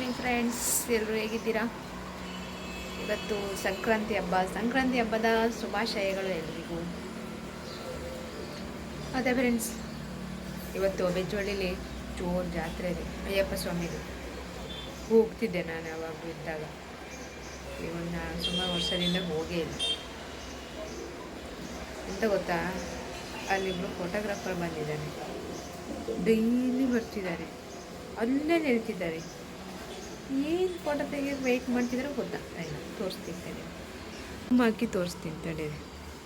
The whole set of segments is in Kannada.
ಮಾರ್ನಿಂಗ್ ಫ್ರೆಂಡ್ಸ್ ಎಲ್ಲರೂ ಹೇಗಿದ್ದೀರಾ? ಇವತ್ತು ಸಂಕ್ರಾಂತಿ ಹಬ್ಬ. ಸಂಕ್ರಾಂತಿ ಹಬ್ಬದ ಶುಭಾಶಯಗಳು ಎಲ್ರಿಗೂ. ಅದೇ ಫ್ರೆಂಡ್ಸ್ ಇವತ್ತು ಬೆಜ್ಜೋಳಿಲಿ ಜೋರು ಜಾತ್ರೆ ಇದೆ. ಅಯ್ಯಪ್ಪ ಸ್ವಾಮಿದು ಹೋಗ್ತಿದ್ದೆ ನಾನು ಯಾವಾಗ ಇದ್ದಾಗ. ಇವನ್ನ ನಾನು ಸುಮಾರು ವರ್ಷದಿಂದ ಹೋಗೇ ಇಲ್ಲ. ಎಂತ ಗೊತ್ತಾ? ಅಲ್ಲಿಬ್ರು ಫೋಟೋಗ್ರಾಫರ್ ಬಂದಿದ್ದಾನೆ ಡೈಲಿ ಬರ್ತಿದ್ದಾರೆ. ಅಲ್ಲೇ ನಿಲ್ತಿದ್ದಾರೆ. ಏನು ಫೋಟೋ ತೆಗಿಯೋದು ವೆಯ್ಟ್ ಮಾಡ್ತಿದ್ರೆ ಗೊತ್ತಾಗ್ತಾ ಇಲ್ಲ ತುಂಬ ಹಾಕಿ ತೋರಿಸ್ತೀನಿ ತಡೀರಿ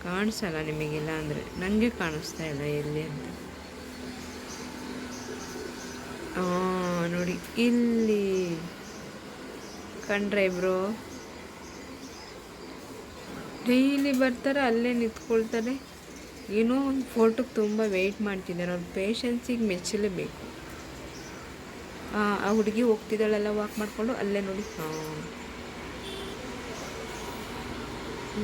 ಕಾಣಿಸಲ್ಲ ನಿಮಗಿಲ್ಲ ಅಂದರೆ ನನಗೆ ಕಾಣಿಸ್ತಾ ಇಲ್ಲ ಎಲ್ಲಿ ಅಂತ. ನೋಡಿ, ಇಲ್ಲಿ. ಕಂಡ್ರೆ ಇಬ್ರು ಡೈಲಿ ಬರ್ತಾರೆ, ಅಲ್ಲೇ ನಿಂತ್ಕೊಳ್ತಾರೆ. ಏನೋ ಒಂದು ಫೋಟೋಗೆ ತುಂಬ ವೆಯ್ಟ್ ಮಾಡ್ತಿದ್ದಾರೆ. ಅವ್ರ ಪೇಷನ್ಸಿಗೆ ಮೆಚ್ಚಲೇಬೇಕು. ಆ ಹುಡುಗಿ ಹೋಗ್ತಿದ್ದಾಳೆಲ್ಲ ವಾಕ್ ಮಾಡಿಕೊಂಡು ಅಲ್ಲೇ ನೋಡಿ. ಹಾಂ.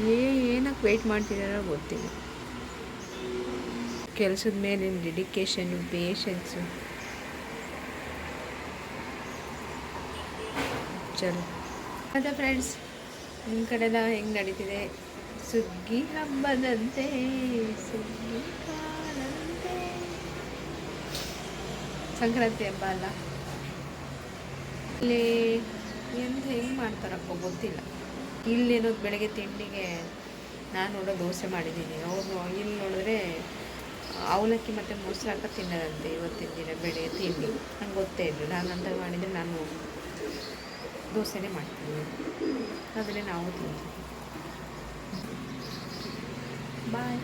ಏ ಏನಕ್ಕೆ ವೆಯ್ಟ್ ಮಾಡ್ತಿದ್ದಾರೋ ಗೊತ್ತಿಲ್ಲ. ಕೆಲಸದ ಮೇಲಿನ ಡೆಡಿಕೇಶನು ಪೇಷನ್ಸು ಚಲೋ. ಅದೇ ಫ್ರೆಂಡ್ಸ್ ನಿಮ್ಮ ಕಡೆಲ್ಲ ಹೆಂಗೆ ನಡೀತಿದೆ? ಸುಗ್ಗಿ ಹಬ್ಬದಂತೆ ಸುಗ್ಗಿ ಸಂಕ್ರಾಂತಿ ಹಬ್ಬ ಅಲ್ಲ? ಇಲ್ಲಿ ಎಂತ ಹೆಂಗೆ ಮಾಡ್ತಾರಪ್ಪ ಗೊತ್ತಿಲ್ಲ. ಇಲ್ಲೇನೋ ಬೆಳಗ್ಗೆ ತಿಂಡಿಗೆ ನಾನು ನೋಡೋ ದೋಸೆ ಮಾಡಿದ್ದೀನಿ. ಅವರು ಇಲ್ಲಿ ನೋಡಿದ್ರೆ ಅವಲಕ್ಕಿ ಮತ್ತು ಮೊಸರು ಹಾಕ ತಿನ್ನೋದಂತೆ ಇವತ್ತಿನ ದಿನ ಬೆಳಗ್ಗೆ ತಿಂಡಿ. ನಂಗೆ ಗೊತ್ತೇ ಇಲ್ಲ ನಾನು ಅಂತ ಮಾಡಿದರೆ ನಾನು ದೋಸೆನೇ ಮಾಡ್ತೀನಿ. ಆದರೆ ನಾವು ತಿಂತೀವಿ. ಬಾಯ್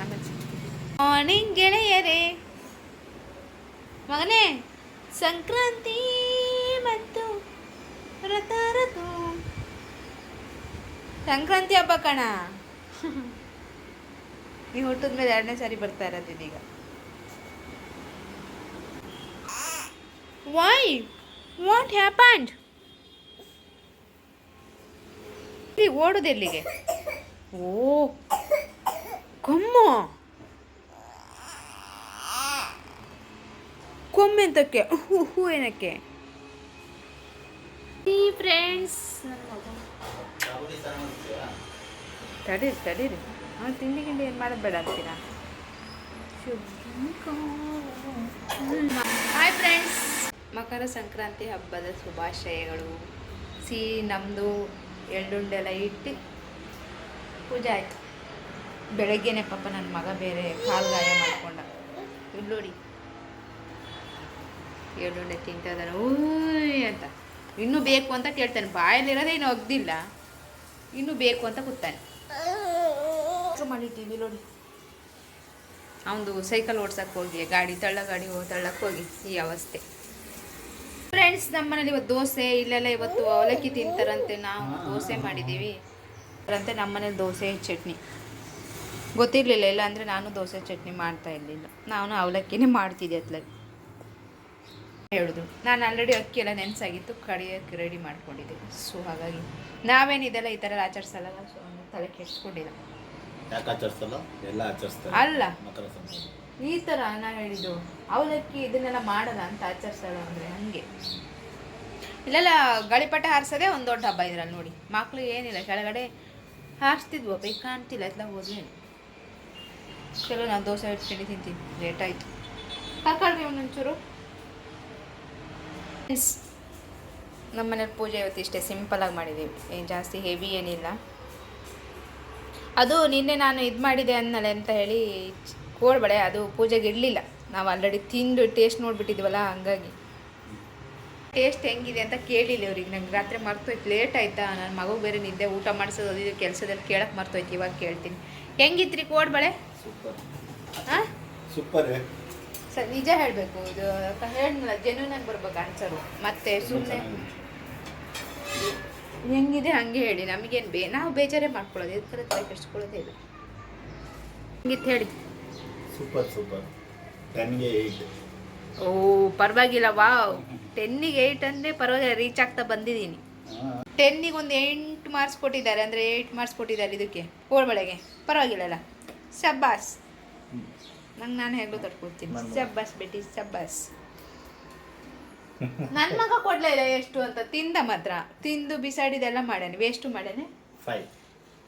ಆಮೇಲೆ ಮಾರ್ನಿಂಗ್ ಗೆಳೆಯರೇ. ಮಗನೇ, ಸಂಕ್ರಾಂತಿ. ರಥ ರಥ ಸಂಕ್ರಾಂತಿ ಹಬ್ಬ ಕಣ. ನೀವು ಹುಟ್ಟಿದ ಮೇಲೆ ಎರಡನೇ ಸಾರಿ ಬರ್ತಾ ಇರೋದು ಇದೀಗ. ವೈ ವಾಟ್ ಹ್ಯಾಪಂಡ್ ಓಡುದು ಎಲ್ಲಿಗೆ? ಓ, ಕೊಮ್ಮು. ಕೊಮ್ಮೆ ಅಂತಕ್ಕೆ, ಹೂ ಹೂ ಏನಕ್ಕೆ? ಈ ಫ್ರೆಂಡ್ಸ್ ತಡೀರಿ ತಡೀರಿ. ಹಾಂ ತಿಂಡಿ ಗಿಂಡಿ ಏನು ಮಾಡೋದು ಬೇಡ ಅಂತೀರಾ? ಹಾಯ್ ಫ್ರೆಂಡ್ಸ್ ಮಕರ ಸಂಕ್ರಾಂತಿ ಹಬ್ಬದ ಶುಭಾಶಯಗಳು. ಸಿಹಿ ನಮ್ಮದು ಎಳ್ಳುಂಡೆ ಎಲ್ಲ ಇಟ್ಟು ಪೂಜೆ ಆಯಿತು. ಬೆಳಗ್ಗೆನೆ ಪಾಪ ನನ್ನ ಮಗ ಬೇರೆ ಕಾಲು ಗಾಯ ಮಾಡಿಕೊಂಡ. ಇಲ್ಲಿ ನೋಡಿ. ಎಳ್ಳುಂಡೆ ತಿಂತಾ ಓಯ್ ಊಯ್ ಅಂತ. ಇನ್ನೂ ಬೇಕು ಅಂತ ಕೇಳ್ತಾನೆ. ಬಾಯಲ್ಲಿರೋದೇ ಇನ್ನು ಒಗ್ದಿಲ್ಲ. ಇನ್ನೂ ಬೇಕು ಅಂತ ಕೂತಾನೆ. ಮಾಡಿಟ್ಟಿವಿ ನೋಡಿ. ಅವನು ಸೈಕಲ್ ಓಡ್ಸಕ್ಕೆ ಹೋಗಿ ಗಾಡಿ ತಳ್ಳ ಗಾಡಿ ತಳ್ಳಕ್ಕೆ ಹೋಗಿ ಈ ಅವಸ್ಥೆ. ಫ್ರೆಂಡ್ಸ್ ನಮ್ಮನೇಲಿ ಇವತ್ತು ದೋಸೆ ಇಲ್ಲೆಲ್ಲ ಇವತ್ತು ಅವಲಕ್ಕಿ ತಿಂತಾರಂತೆ ನಾವು. ದೋಸೆ ಮಾಡಿದ್ದೀವಿ. ಅಂತೆ ನಮ್ಮನೇಲಿ ದೋಸೆ ಚಟ್ನಿ. ಗೊತ್ತಿರಲಿಲ್ಲ ಇಲ್ಲ ಅಂದರೆ ನಾನು ದೋಸೆ ಚಟ್ನಿ ಮಾಡ್ತಾ ಇರಲಿಲ್ಲ. ನಾನು ಅವಲಕ್ಕಿನೇ ಮಾಡ್ತಿದ್ದೆ ಅತ್ಲಾಗಿ ಹೇಳಿದ್ರು ನಾನು ಆಲ್ರೆಡಿ ಅಕ್ಕಿ ಎಲ್ಲ ನೆನೆಸಾಗಿತ್ತು ಕಡಿಯೋಕ್ಕೆ ರೆಡಿ ಮಾಡ್ಕೊಂಡಿದ್ದೆ. ಸೊ ಹಾಗಾಗಿ ನಾವೇನಿದೆಲ್ಲ ಈ ಥರ ಆಚರಿಸಲ್ಲ ಸೊ ತಲೆ ಕೆಡ್ಸ್ಕೊಂಡಿಲ್ಲ. ಯಾಕೆ ಆಚರಿಸಲ್ಲ? ಎಲ್ಲ ಆಚರಿಸ್ತಾರೆ. ಅಲ್ಲ. ಈ ಥರ ನಾನು ಹೇಳಿದ್ದು ಅವಲಕ್ಕಿ ಇದನ್ನೆಲ್ಲ ಮಾಡಲ್ಲ ಅಂತ ಆಚರಿಸಲ್ಲ ಅಂದರೆ ಹಂಗೆ. ಇಲ್ಲೆಲ್ಲ ಗಾಳಿಪಟ ಹಾರಿಸೋದೇ ಒಂದು ದೊಡ್ಡ ಹಬ್ಬ ಇದ್ರಲ್ಲಿ ನೋಡಿ. ಮಕ್ಳು ಏನಿಲ್ಲ ಕೆಳಗಡೆ ಹಾರಿಸ್ತಿದ್ವು ಬೈ ಕಾಣ್ತಿಲ್ಲ ಎಲ್ಲ ಹೋದ್ವಿ. ಚಲೋ ನಾನು ದೋಸೆ ಇಟ್ಕೊಂಡು ತಿಂತೀನಿ ಲೇಟ್ ಆಯಿತು. ಕರ್ಕೊಳ್ರಿ ಒಂದೊಂಚೂರು ನಮ್ಮ ಮನೇಲಿ ಪೂಜೆ ಇವತ್ತು ಇಷ್ಟೇ ಸಿಂಪಲಾಗಿ ಮಾಡಿದ್ದೀವಿ. ಏನು ಜಾಸ್ತಿ ಹೆವಿ ಏನಿಲ್ಲ. ಅದು ನಿನ್ನೆ ನಾನು ಇದು ಮಾಡಿದೆ ಅನ್ನಲ್ಲ ಅಂತ ಹೇಳಿ ಕೋಳ್ಬಳೆ ಅದು ಪೂಜೆಗೆ ಇಡಲಿಲ್ಲ ನಾವು ಆಲ್ರೆಡಿ ತಿಂದು ಟೇಸ್ಟ್ ನೋಡಿಬಿಟ್ಟಿದ್ವಲ್ಲ ಹಂಗಾಗಿ. ಟೇಸ್ಟ್ ಹೆಂಗಿದೆ ಅಂತ ಕೇಳಿಲ್ಲ ಇವ್ರಿಗೆ. ನಂಗೆ ರಾತ್ರಿ ಮರ್ತೋಯ್ತು ಲೇಟ್ ಆಯ್ತಾ? ನನ್ನ ಮಗು ಬೇರೆ ನಿದ್ದೆ ಊಟ ಮಾಡಿಸೋದು ಅದು ಇದು ಕೆಲಸದಲ್ಲಿ ಕೇಳಕ್ಕೆ ಮರ್ತೋಯ್ತು ಇವಾಗ ಕೇಳ್ತೀನಿ. ಹೆಂಗಿತ್ರಿ ಕೋಡ್ಬಳೆ? ಸೂಪರ್. ಹಾಂ ಸೂಪರ್. ಸರ್ ನಿಜ ಹೇಳಬೇಕು ಇದು ಹೇಳಿದ್ನಲ್ಲ ಜೆನ್ಯೂನಾಗಿ ಬರ್ಬೇಕು ಆನ್ಸರು ಮತ್ತೆ ಸುಮ್ಮನೆ ಹೆಂಗಿದೆ ಹಂಗೆ ಹೇಳಿ ನಮಗೇನು ಬೇ ನಾವು ಬೇಜಾರೇ ಮಾಡ್ಕೊಳ್ಳೋದು ಇದ್ರ ಥರ ತಲೆ ಕೆಡಿಸ್ಕೊಳ್ಳೋದೇ ಇಲ್ಲ ಹಂಗಿತ್ತು ಹೇಳಿ. Super super. ಟೆನ್ಗೆ ಏಯ್ಟ್ ಓ ಪರವಾಗಿಲ್ಲ ವಾವ್. ಟೆನ್ನಿಗೆ ಏಯ್ಟ್ ಅಂದರೆ ಪರವಾಗಿಲ್ಲ ರೀಚ್ ಆಗ್ತಾ ಬಂದಿದ್ದೀನಿ ಟೆನ್ನಿಗೆ ಒಂದು ಎಂಟು ಮಾರ್ಕ್ಸ್ ಕೊಟ್ಟಿದ್ದಾರೆ ಅಂದರೆ ಏಯ್ಟ್ ಮಾರ್ಕ್ಸ್ ಕೊಟ್ಟಿದ್ದಾರೆ ಇದಕ್ಕೆ ಕೋಳ್ಬಳೆಗೆ ಪರವಾಗಿಲ್ಲಲ್ಲ. ಶಬ್ಬಾಸ್. ನಂಗೆ ನಾನು ಹೇಗೂ ತಡ್ಕೊಳ್ತೀನಿ ಸಬ್ಬಸ್ ಬೇಟಿ ಶಬ್ಬಾಸ್ ನನ್ನ ಮಗ ಕೊಡ್ಲೇ ಇಲ್ಲ ಎಷ್ಟು ಅಂತ. ತಿಂದ ಮಾತ್ರ. ತಿಂದು ಬಿಸಾಡಿದೆಲ್ಲ ಮಾಡ್ಯಾನೆ. ವೇಸ್ಟು ಮಾಡ್ಯಾನೆ. ಫೈ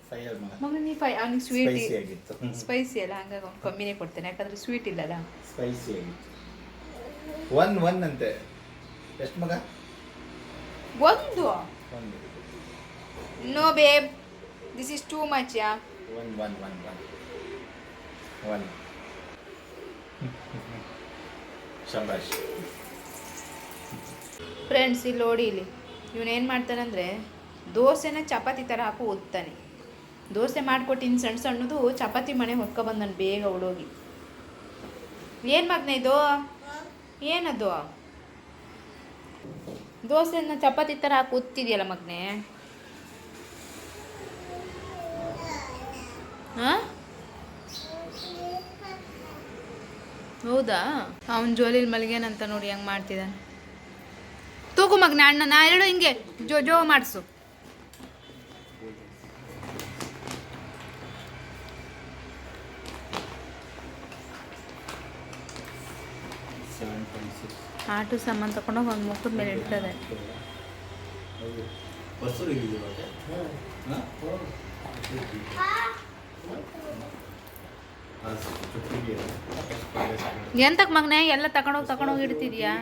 ಫೈವ್ ಮಗ ಮಗ ನೀ ಫೈ ಅವ್ನಿಗೆ ಸ್ವೀಟ್ ಸ್ಪೈಸಿ ಅಲ್ಲ ಹಂಗಾಗಿ ಅವ್ನು ಕಮ್ಮಿನೇ ಕೊಡ್ತೇನೆ. ಯಾಕಂದ್ರೆ ಸ್ವೀಟ್ ಇಲ್ಲಲ್ಲ. ಸ್ಪೈಸಿ ಆಗಿತ್ತು. ಒನ್ ಒನ್ ಅಂತೆ. ಎಷ್ಟು ಮಗ? ಒಂದು. ಒಂದು. No babe this is too much yeah one one one one one friends ಇಲ್ಲಿ ನೋಡಿ ಇಲ್ಲಿ. ಇವನೇನು ಮಾಡ್ತಾನಂದ್ರೆ, ದೋಸೆನ ಚಪಾತಿ ಥರ ಹಾಕು ಓದ್ತಾನೆ. ದೋಸೆ ಮಾಡಿಕೊಟ್ಟಿನ ಸಣ್ಣ ಸಣ್ಣದು ಚಪಾತಿ ಮನೆ ಹೊತ್ಕೊ ಬಂದನು ಬೇಗ ಓಡೋಗಿ. ಏನು ಮಗ್ನೆ ಇದು? ಏನದು? ದೋಸೆನ ಚಪಾತಿ ಥರ ಹಾಕಿ ಓದ್ತಿದ್ಯಲ್ಲ ಮಗ್ನೆ? ಹಾಂ? ಹೌದಾ? ಅವನ ಜೋಲಿಲಿ ಮಲ್ಗೇನಂತ ನೋಡಿ ಹೆಂಗೆ ಮಾಡ್ತಿದ್ದಾನೆ ತೂಗು ಮಗ್ನ ಅಣ್ಣ ನಾ ಹೇಳು ಹಿಂಗೆ ಜೋ ಜೋ ಮಾಡಿಸು. ಆಟೋ ಸಾಮಾನು ತಗೊಂಡೋಗಿ ಒಂದು ಮುಖದ ಮೇಲೆ ಇಡ್ತದೆ ಬಸ್ಸು ಹಿಡಿದಿರೋದೆ ಎಂತಕ್ಕೆ ಮಗನೇ? ಎಲ್ಲ ತಗೊಂಡೋಗಿ ತಗೊಂಡೋಗಿ ಇಡ್ತಿದ್ಯಾ?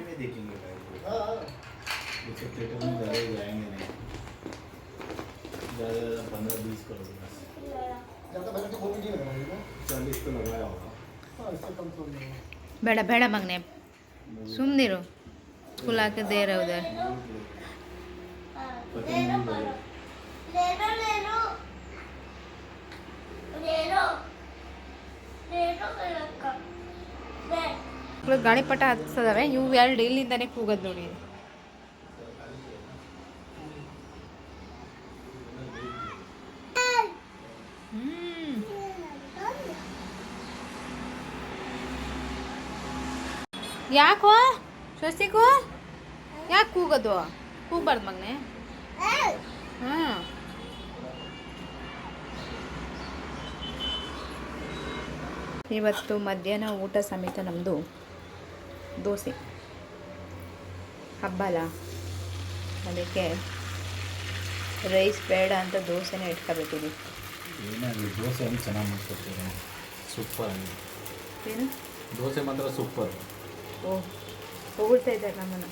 ಬೇಡ ಬೇಡ ಮಗನೇ. ಸುಮ್ಮನಿರು ಸ್ಕೂಲ್ ಹಾಕಿದ್ದೇ ಇರೋದು. Lero, ಗಾಳಿಪಟ ಹತ್ಸದವೆ ಇವು ಎರಡು ಇಲ್ಲಿಂದಾನೆ ಕೂಗೋದು ನೋಡಿ. ಹ್ಮ್. ಯಾಕೋ? ಸ್ವಸ್ತಿಗೂ ಯಾಕೆ ಕೂಗೋದು? ಕೂಗ್ಬಾರ್ದು ಮಗನೆ. ಹಾಂ ಇವತ್ತು ಮಧ್ಯಾಹ್ನ ಊಟ ಸಮೇತ ನಮ್ಮದು ದೋಸೆ. ಹಬ್ಬ ಅಲ್ಲ ಅದಕ್ಕೆ ರೈಸ್ ಬೇಡ ಅಂತ ದೋಸೆನೇ ಇಟ್ಕೋಬೇಕಿದೆ ಏನಾಗಲಿ ದೋಸೆ ಒಂದು ಚೆನ್ನಾಗಿ ಮಾಡ್ಕೊಡ್ತೀನಿ ಸೂಪರ್ ಏನು? ದೋಸೆ ಮಾತ್ರ ಸೂಪರ್ ಓ ಹೊಗಳ್ತಾ ಇದ್ದಾರೆ ನಮ್ಮನ್ನು.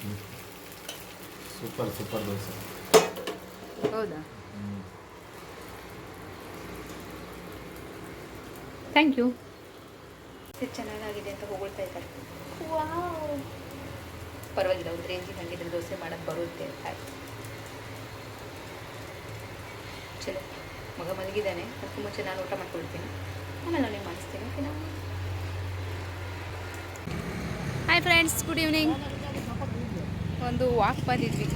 Super super dosa. ಹೌದಾ? ಥ್ಯಾಂಕ್ ಯು ಚೆನ್ನಾಗಾಗಿದೆ ಅಂತ ಹೊಗಳ್ತಾ ಇದ್ದಾರೆ. ವಾಹ್ ಪರವಾಗಿಲ್ಲ ಒಂದು ರೇಂಜಿಗೆ ಹಂಗಿದ್ರೆ ದೋಸೆ ಮಾಡೋಕ್ಕೆ ಬರುತ್ತೆ ಅಂತ. ಚಲೋ. ಮಗ ಮಲಗಿದ್ದಾನೆ ಅದಕ್ಕೆ ಮುಂಚೆ ನಾನು ಊಟ ಮಾಡ್ಕೊಳ್ತೀನಿ. ಆಮೇಲೆ ನಾನು ಮಾಡಿಸ್ತೀನಿ ಓಕೆನಾ ಹಾಯ್ ಫ್ರೆಂಡ್ಸ್ ಗುಡ್ ಈವ್ನಿಂಗ್ ಒಂದು ವಾಕ್ ಬಂದಿದ್ವಿ.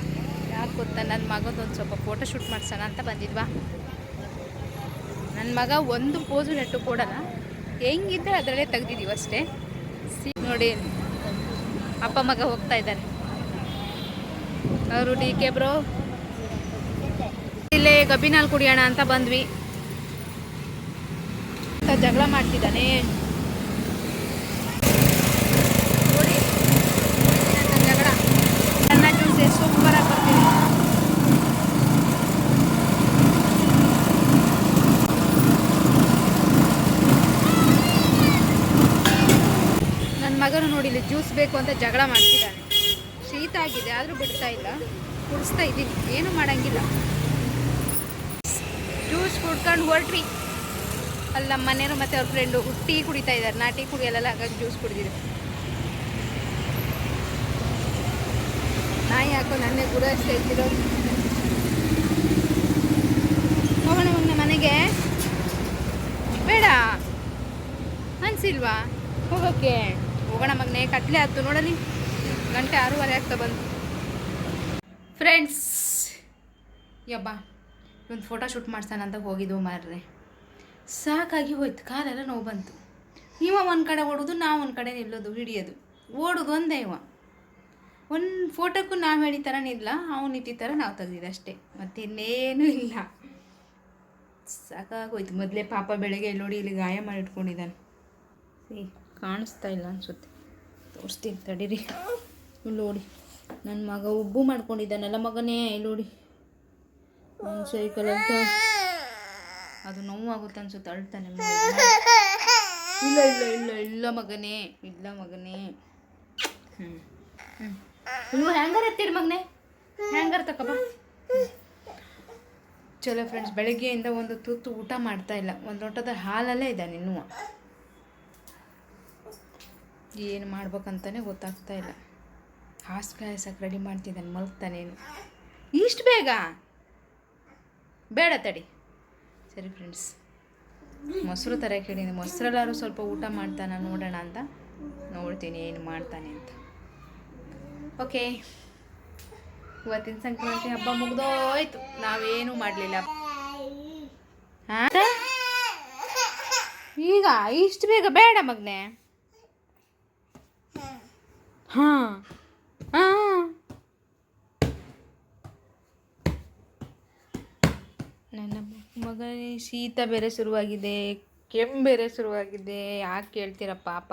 ಯಾಕೆ ಗೊತ್ತಾ ನನ್ನ ಮಗದೊಂದು ಸ್ವಲ್ಪ ಫೋಟೋ ಶೂಟ್ ಮಾಡ್ಸೋಣ ಅಂತ ಬಂದಿದ್ವಾ. ನನ್ನ ಮಗ ಒಂದು ಪೋಸು ನೆಟ್ಟು ಕೊಡಲ್ಲ. ಹೆಂಗಿದ್ರೆ ಅದರಲ್ಲೇ ತೆಗ್ದಿದ್ದೀವಿ ಅಷ್ಟೇ. ನೋಡಿ, ಅಪ್ಪ ಮಗ ಹೋಗ್ತಾ ಇದ್ದಾರೆ. ಅವರು ಡಿ ಕೆ ಬ್ರೋ. ಇಲ್ಲೇ ಗಬ್ಬಿನಲ್ಲಿ ಕುಡಿಯೋಣ ಅಂತ ಬಂದ್ವಿ. ಜಗಳ ಮಾಡ್ತಿದ್ದಾನೆ ನೋಡಿ ನನ್ನ ಜಗಳ ನನ್ನ ಜ್ಯೂಸ್ ಸೂಪರ್ ಆಗಿ ಬರ್ತೀನಿ ನನ್ನ ಮಗನು ನೋಡಿ ಇಲ್ಲಿ ಜ್ಯೂಸ್ ಬೇಕು ಅಂತ ಜಗಳ ಮಾಡ್ತಿದ್ದಾನೆ. ಶೀತ ಆಗಿದೆ, ಆದರೂ ಬಿಡ್ತಾ ಇಲ್ಲ. ಕುಡಿಸ್ತಾ ಇದ್ದೀನಿ. ಏನು ಮಾಡಂಗಿಲ್ಲ. ಜ್ಯೂಸ್ ಕುಡ್ಕೊಂಡು ಹೊರಟ್ರಿ ಅಲ್ಲಿ ನಮ್ಮ ಮನೆಯವರು ಮತ್ತು ಅವ್ರ ಫ್ರೆಂಡು ಟೀ ಕುಡಿತಾ ಇದ್ದಾರೆ. ನಾ ಟೀ ಕುಡಿಯಲ್ಲ ಹಾಗಾಗಿ ಜ್ಯೂಸ್ ಕುಡಿದಿದೆ. ನಾಯಿ ಹಾಕೋ ನನ್ನೇ ಗುರು ಅಷ್ಟೇ ಇದ್ದಿರೋದು ಹೋಗೋಣ ಮನೆಗೆ. ಬೇಡ. ಅನ್ಸಿಲ್ವಾ? ಹೋಗೋಕ್ಕೆ ಹೋಗೋಣ, ಮಗನೆ ಕತ್ಲೆ ಆಯ್ತು ನೋಡಲಿ. ಗಂಟೆ ಆರೂವರೆ ಆಗ್ತಾ ಬಂತು. ಫ್ರೆಂಡ್ಸ್ ಯಬ್ಬ ಒಂದು ಫೋಟೋ ಶೂಟ್ ಮಾಡ್ಸೋಣ ಅಂತ ಹೋಗಿದ್ವು ಮಾರ್ರೆ. ಸಾಕಾಗಿ ಹೋಯ್ತು, ಕಾಲೆಲ್ಲ ನೋವು ಬಂತು. ನೀವ ಒಂದು ಕಡೆ ಓಡೋದು, ನಾವು ಒಂದು ಕಡೆ ನಿಲ್ಲೋದು, ಹಿಡಿಯೋದು. ಓಡೋದು ಒಂದೇ ಇವ. ಒಂದು ಫೋಟೋಕ್ಕೂ ನಾವು ಹೇಳಿ ಥರ ನಿಲ್ಲ ಅವ್ನು ಇಟ್ಟಿದ ಥರ ನಾವು ತೆಗ್ದಿದ್ದು ಅಷ್ಟೇ. ಮತ್ತಿನ್ನೇನೂ ಇಲ್ಲ. ಸಾಕಾಗೋಯ್ತು ಮೊದಲೇ ಪಾಪ ಬೆಳಗ್ಗೆ ಇಲ್ಲಿ ನೋಡಿ ಇಲ್ಲಿ ಗಾಯ ಮಾಡಿ ಇಟ್ಕೊಂಡಿದ್ದಾನೆ ಸಿ. ಕಾಣಿಸ್ತಾ ಇಲ್ಲ ಅನ್ಸುತ್ತೆ. ತೋರಿಸ್ತೀನಿ ತಡೀರಿ. ನೋಡಿ ನನ್ನ ಮಗ ಉಬ್ಬು ಮಾಡ್ಕೊಂಡಿದ್ದಾನಲ್ಲ ಮಗನೇ ನೋಡಿ ಸೈಕಲ್ ಅಂತ. ಅದು ನೋವಾಗುತ್ತೆ ಅನ್ಸುತ್ತೆ ಅಳ್ತಾನೆ. ಇಲ್ಲ ಇಲ್ಲ ಇಲ್ಲ ಇಲ್ಲ ಮಗನೇ ಇಲ್ಲ ಮಗನೇ. ಹ್ಞೂ ಹ್ಞೂ ನೀವು ಹ್ಯಾಂಗರ್ ಎತ್ತೀರಿ ಮಗನೇ? ಹ್ಯಾಂಗರ್ ತಕ್ಕಪ್ಪ ಚಲೋ ಫ್ರೆಂಡ್ಸ್ ಬೆಳಗ್ಗೆಯಿಂದ ಒಂದು ತುತ್ತು ಊಟ ಮಾಡ್ತಾ ಇಲ್ಲ. ಒಂದು ಲೋಟದ ಹಾಲಲ್ಲೇ ಇದ್ದಾನೆ ಇನ್ನೂ. ಏನು ಮಾಡ್ಬೇಕಂತಾನೆ ಗೊತ್ತಾಗ್ತಾ ಇಲ್ಲ. ಹಾಸಿಗೆ ಕಾಯಿಸಕ್ಕೆ ರೆಡಿ ಮಾಡ್ತಿದ್ದಾನೆ ಮಲ್ಗ್ತಾನೇನು ಇಷ್ಟು ಬೇಗ? ಬೇಡ ತಡಿ. ಸರಿ ಫ್ರೆಂಡ್ಸ್ ಮೊಸರು ಥರ ಕೇಳಿದ್ದೀನಿ ಮೊಸರಲ್ಲಾರು ಸ್ವಲ್ಪ ಊಟ ಮಾಡ್ತಾನ ನೋಡೋಣ ಅಂತ. ನೋಡ್ತೀನಿ ಏನು ಮಾಡ್ತಾನೆ ಅಂತ. ಓಕೆ. ಇವತ್ತಿನ ಸಂಕ್ರಾಂತಿ ಹಬ್ಬ ಮುಗ್ದೋಯ್ತು. ನಾವೇನು ಮಾಡಲಿಲ್ಲ. ಈಗ ಇಷ್ಟು ಬೇಗ ಬೇಡ ಮಗ್ನೆ. ಹಾಂ. ಹಾಂ. ನನ್ನ ಮಗನಿಗೆ ಶೀತ ಬೇರೆ ಶುರುವಾಗಿದೆ ಕೆಮ್ಮು ಬೇರೆ ಶುರುವಾಗಿದೆ. ಯಾಕೆ ಕೇಳ್ತೀರ ಪಾಪ?